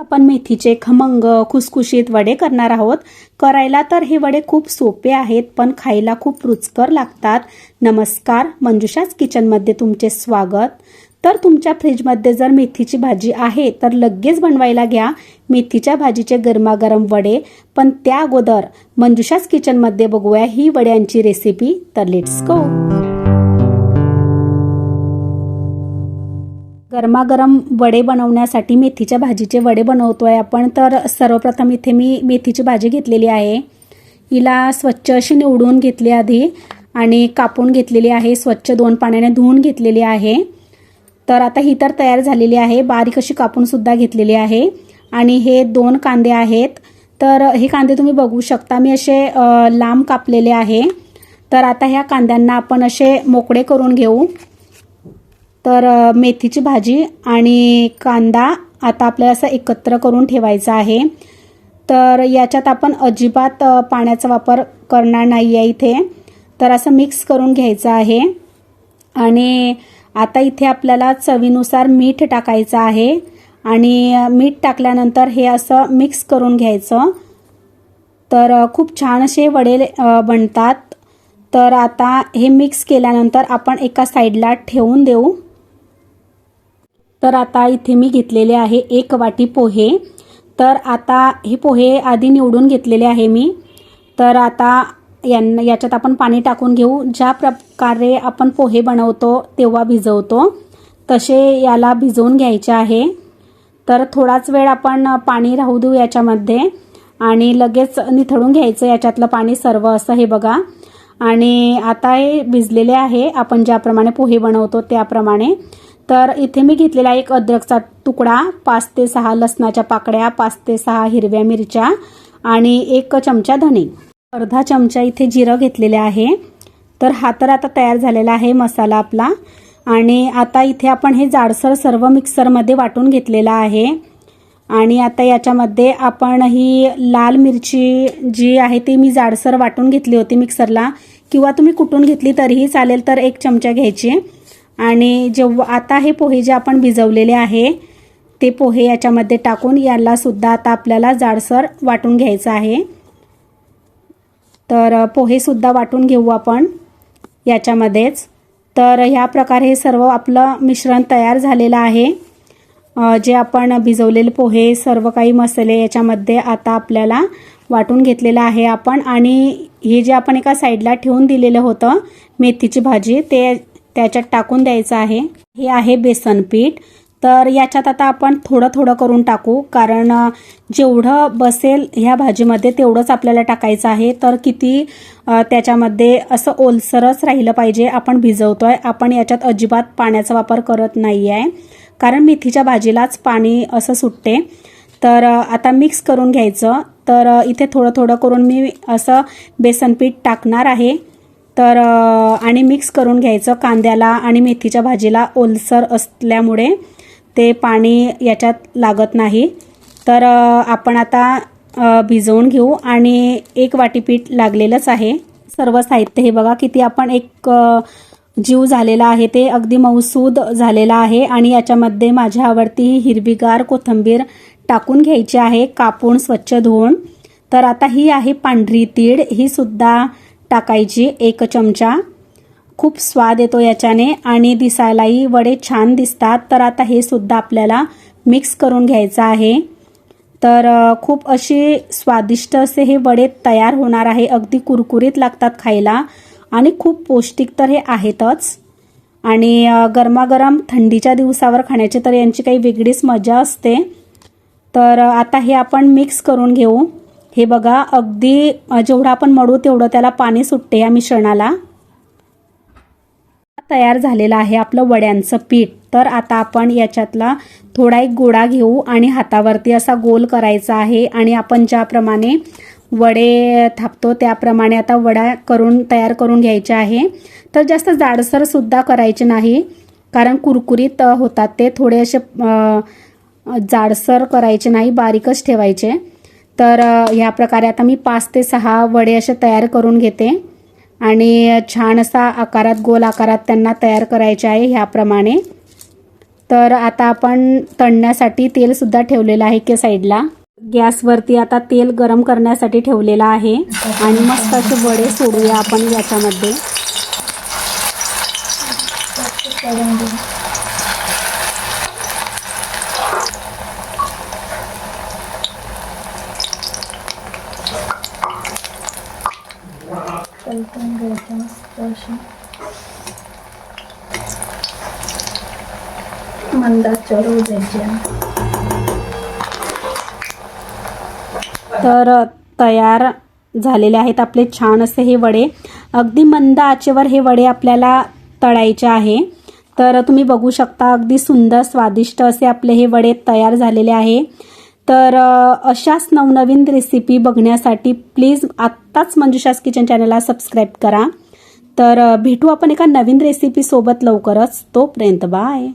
आपण मेथीचे खमंग खुसखुशीत वडे करणार आहोत. करायला तर हे वडे खूप सोपे आहेत पण खायला खूप रुचकर लागतात. नमस्कार मंजुषाच किचनमध्ये तुमचे स्वागत. तर तुमच्या फ्रीजमध्ये जर मेथीची भाजी आहे तर लगेच बनवायला घ्या. मेथीच्या भाजीचे गरमागरम वडे पण त्या अगोदर मंजुषाच किचनमध्ये बघूया ही वड्यांची रेसिपी तर लेट्स गो गरमागरम वडे बनवण्यासाठी मेथीच्या भाजीचे वडे बनवतो आहे आपण. तर सर्वप्रथम इथे मी मेथीची भाजी घेतलेली आहे. हिला स्वच्छ अशी निवडून घेतली आधी आणि कापून घेतलेली आहे. स्वच्छ दोन पाण्याने धुवून घेतलेली आहे. तर आता ही तर तयार झालेली आहे. बारीक अशी कापूनसुद्धा घेतलेली आहे. आणि हे दोन कांदे आहेत. तर हे कांदे तुम्ही बघू शकता. मी असे लांब कापलेले आहे. तर आता ह्या कांद्यांना आपण असे मोकळे करून घेऊ. तर मेथीची भाजी आणि कांदा आता आपल्याला असं एकत्र करून ठेवायचा आहे. तर याच्यात आपण अजिबात पाण्याचा वापर करणार नाही आहे इथे. तर असं मिक्स करून घ्यायचं आहे. आणि आता इथे आपल्याला चवीनुसार मीठ टाकायचं आहे. आणि मीठ टाकल्यानंतर हे असं मिक्स करून घ्यायचं. तर खूप छान असे वडे बनतात. तर आता हे मिक्स केल्यानंतर आपण एका साईडला ठेवून देऊ. तर आता इथे मी घेतलेले आहे एक वाटी पोहे. तर आता हे पोहे आधी निवडून घेतलेले आहे मी. तर आता यांना याच्यात आपण पाणी टाकून घेऊ. ज्या प्रकारे आपण पोहे बनवतो तेव्हा भिजवतो. तसे याला भिजवून घ्यायचे आहे. तर थोडाच वेळ आपण पाणी राहू देऊ याच्यामध्ये. आणि लगेच निथळून घ्यायचं याच्यातलं पाणी सर्व असं हे बघा. आणि आता हे भिजलेले आहे. आपण ज्याप्रमाणे पोहे बनवतो त्याप्रमाणे. तर इथे मी घेतलेला एक अद्रकचा तुकडा पाच ते सहा लसणाच्या पाकड्या पाच ते सहा हिरव्या मिरच्या आणि एक चमचा धणे अर्धा चमचा इथे जिरं घेतलेले आहे. तर हा तर आता तयार झालेला आहे मसाला आपला. आणि आता इथे आपण हे जाडसर सर्व मिक्सरमध्ये वाटून घेतलेला आहे. आणि आता याच्यामध्ये आपण ही लाल मिरची जी आहे ती मी जाडसर वाटून घेतली होती मिक्सरला. किंवा तुम्ही कुटून घेतली तरीही चालेल तर एक चमचा घ्यायची. आणि जेव्हा आता हे पोहे जे आपण भिजवलेले आहे ते पोहे याच्यामध्ये टाकून याला सुद्धा आता आपल्याला जाडसर वाटून घ्यायचं आहे. तर पोहेसुद्धा वाटून घेऊ आपण याच्यामध्येच. तर ह्या प्रकारे हे सर्व आपलं मिश्रण तयार झालेलं आहे. जे आपण भिजवलेले पोहे सर्व काही मसाले याच्यामध्ये आता आपल्याला वाटून घेतलेलं आहे आपण. आणि हे जे आपण एका साईडला ठेवून दिलेलं होतं मेथीची भाजी ते त्याच्यात टाकून द्यायचं आहे. हे आहे बेसन पीठ. तर याच्यात आता आपण थोडं थोडं करून टाकू. कारण जेवढं बसेल ह्या भाजीमध्ये तेवढंच आपल्याला टाकायचं आहे. तर किती त्याच्यामध्ये असं ओलसरच राहिलं पाहिजे. आपण भिजवतो आहे आपण याच्यात अजिबात पाण्याचा वापर करत नाही आहे कारण मेथीच्या भाजीलाच पाणी असं सुटते. तर आता मिक्स करून घ्यायचं. तर इथे थोडं थोडं करून मी असं बेसन पीठ टाकणार आहे. तर आणि मिक्स करून घ्यायचं कांद्याला आणि मेथीच्या भाजीला ओलसर असल्यामुळे ते पाणी याच्यात लागत नाही. तर आपण आता भिजवून घेऊ आणि एक वाटी पीठ लागलेलंच आहे. सर्व साहित्य हे बघा किती आपण एक जीव झालेला आहे. ते अगदी मौसूद झालेला आहे आणि याच्यामध्ये माझ्या आवडती हिरवीगार कोथंबीर टाकून घ्यायची आहे. कापून स्वच्छ धुवून. तर आता ही आहे पांढरी तीळ. ही सुद्धा टाकायची एक चमचा. खूप स्वाद येतो याच्याने आणि दिसायलाही वडे छान दिसतात. तर आता हे सुद्धा आपल्याला मिक्स करून घ्यायचं आहे. तर खूप अशी स्वादिष्ट असे हे वडे तयार होणार आहे. अगदी कुरकुरीत लागतात खायला आणि खूप पौष्टिक तर हे आहेतच. आणि गरमागरम थंडीच्या दिवसावर खाण्याची तर यांची काही वेगळीच मजा असते. तर आता हे आपण मिक्स करून घेऊ. हे बघा अगदी जेवढं आपण मळू तेवढं त्याला पाणी सुटते या मिश्रणाला. तयार झालेलं आहे आपलं वड्यांचं पीठ. तर आता आपण याच्यातला थोडा एक गोळा घेऊ आणि हातावरती असा गोल करायचा आहे आणि आपण ज्याप्रमाणे वडे थापतो त्याप्रमाणे आता वडा करून तयार करून घ्यायचे आहे. तर जास्त जाडसर सुद्धा करायचे नाही कारण कुरकुरीत होतात ते. थोडे असे जाडसर करायचे नाही बारीकच ठेवायचे. तर ह्या प्रकारे आता मी पाच ते सहा वडे असे तयार करून घेते. आणि छान असा आकारात गोल आकारात त्यांना तयार करायचे आहे ह्याप्रमाणे. तर आता आपण तळण्यासाठी तेलसुद्धा ठेवलेलं आहे की साईडला. गॅसवरती आता तेल गरम करण्यासाठी ठेवलेलं आहे. आणि मस्त असे वडे सोडूया आपण याच्यामध्ये कलकून घ्यायचं अशी मंदाच्यावर द्यायची तर तयार झालेले आहेत आपले छान असे हे वडे. अगदी मंद आचेवर हे वडे आपल्याला तळायचे आहे. तर तुम्ही बघू शकता अगदी सुंदर स्वादिष्ट असे आपले हे वडे तयार झालेले आहे. तर अशाच नवनवीन रेसिपी बघण्यासाठी प्लीज आत्ताच मंजुषास किचन चॅनलला सबस्क्राईब करा. तर भेटू आपण एका नवीन रेसिपीसोबत लवकरच. तोपर्यंत बाय.